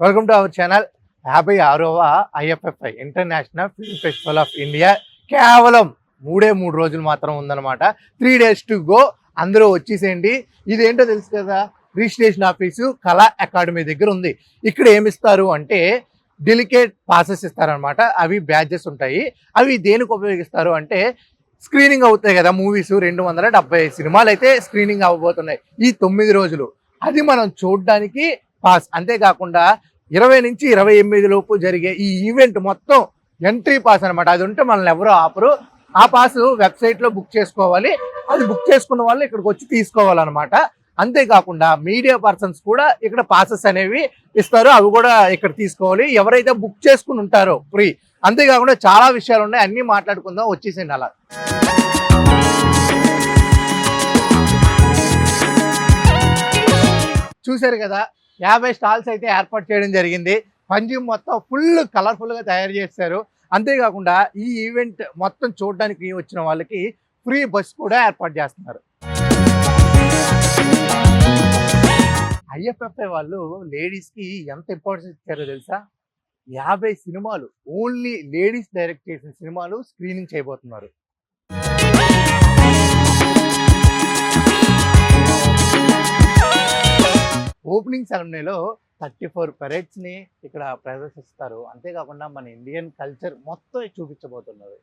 Welcome to our channel యాభై ఆరవ IFFI International Film Festival of India కేవలం మూడే మూడు రోజులు మాత్రం ఉందన్నమాట. త్రీ డేస్ టు గో అందరూ వచ్చేసేయండి. ఇదేంటో తెలుసు కదా? రిజిస్ట్రేషన్ ఆఫీసు కళా అకాడమీ దగ్గర ఉంది. ఇక్కడ ఏమిస్తారు అంటే డెలికేట్ పాసెస్ ఇస్తారనమాట అవి బ్యాచెస్ ఉంటాయి. అవి దేనికి ఉపయోగిస్తారు అంటే స్క్రీనింగ్ అవుతాయి కదా మూవీస్ రెండు వందల డెబ్బై సినిమాలు అయితే స్క్రీనింగ్ అవ్వబోతున్నాయి. ఈ తొమ్మిది రోజులు. అది మనం చూడడానికి పాస్. అంతేకాకుండా ఇరవై నుంచి ఇరవై ఎనిమిది లోపు జరిగే ఈ ఈవెంట్ మొత్తం ఎంట్రీ పాస్ అనమాట అది ఉంటే మనల్ని ఎవరో ఆపరు. ఆ పాస్ వెబ్సైట్లో బుక్ చేసుకోవాలి. అది బుక్ చేసుకున్న వాళ్ళు ఇక్కడికి వచ్చి తీసుకోవాలన్నమాట. అంతేకాకుండా మీడియా పర్సన్స్ కూడా ఇక్కడ పాసెస్ అనేవి ఇస్తారు. అవి కూడా ఇక్కడ తీసుకోవాలి. ఎవరైతే బుక్ చేసుకుని ఉంటారో ఫ్రీ. అంతేకాకుండా చాలా విషయాలు ఉన్నాయి. అన్నీ మాట్లాడుకుందాం. వచ్చేసేయండి అలా. చూశారు కదా? యాభై స్టాల్స్ అయితే ఏర్పాటు చేయడం జరిగింది. పంజిమ్ మొత్తం ఫుల్ కలర్ఫుల్గా తయారు చేశారు. అంతేకాకుండా ఈ ఈవెంట్ మొత్తం చూడడానికి వచ్చిన వాళ్ళకి ఫ్రీ బస్ కూడా ఏర్పాటు చేస్తున్నారు. ఐఎఫ్ఎఫ్ఐ వాళ్ళు లేడీస్కి ఎంత ఇంపార్టెన్స్ ఇచ్చారో తెలుసా? యాభై సినిమాలు ఓన్లీ లేడీస్ డైరెక్ట్ చేసిన సినిమాలు స్క్రీనింగ్ చేయబోతున్నారు. ఓపెనింగ్ సెరమనీలో థర్టీ ఫోర్ పెరేడ్స్ని ఇక్కడ ప్రదర్శిస్తారు. అంతేకాకుండా మన ఇండియన్ కల్చర్ మొత్తం చూపించబోతున్నారు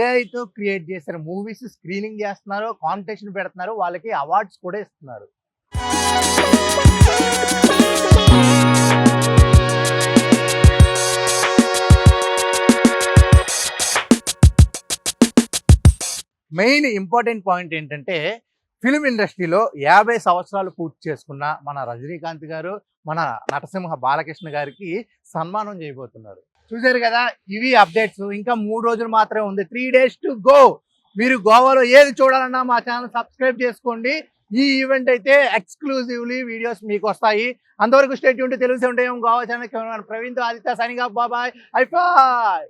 ఏఐతో క్రియేట్ చేసిన మూవీస్ స్క్రీనింగ్ చేస్తున్నారు కాంపిటీషన్ పెడుతున్నారు వాళ్ళకి అవార్డ్స్ కూడా ఇస్తున్నారు. మెయిన్ ఇంపార్టెంట్ పాయింట్ ఏంటంటే ఫిల్మ్ ఇండస్ట్రీలో యాభై సంవత్సరాలు పూర్తి చేసుకున్న మన రజనీకాంత్ గారు మన నటసింహ బాలకృష్ణ గారికి సన్మానం చేయబోతున్నారు. చూశారు కదా ఇవి అప్డేట్స్. ఇంకా మూడు రోజులు మాత్రమే ఉంది. Three days to go. మీరు గోవాలో ఏది చూడాలన్నా మా ఛానల్ సబ్స్క్రైబ్ చేసుకోండి. ఈ ఈవెంట్ అయితే ఎక్స్క్లూజివ్లీ వీడియోస్ మీకు వస్తాయి. అంతవరకు స్టేట్ ఉంటే తెలుసు ఉంటే గోవా ఛానల్. ప్రవీణ్ ఆదిత్య సైనింగ్ బాబాయ్ ఐఫాయ్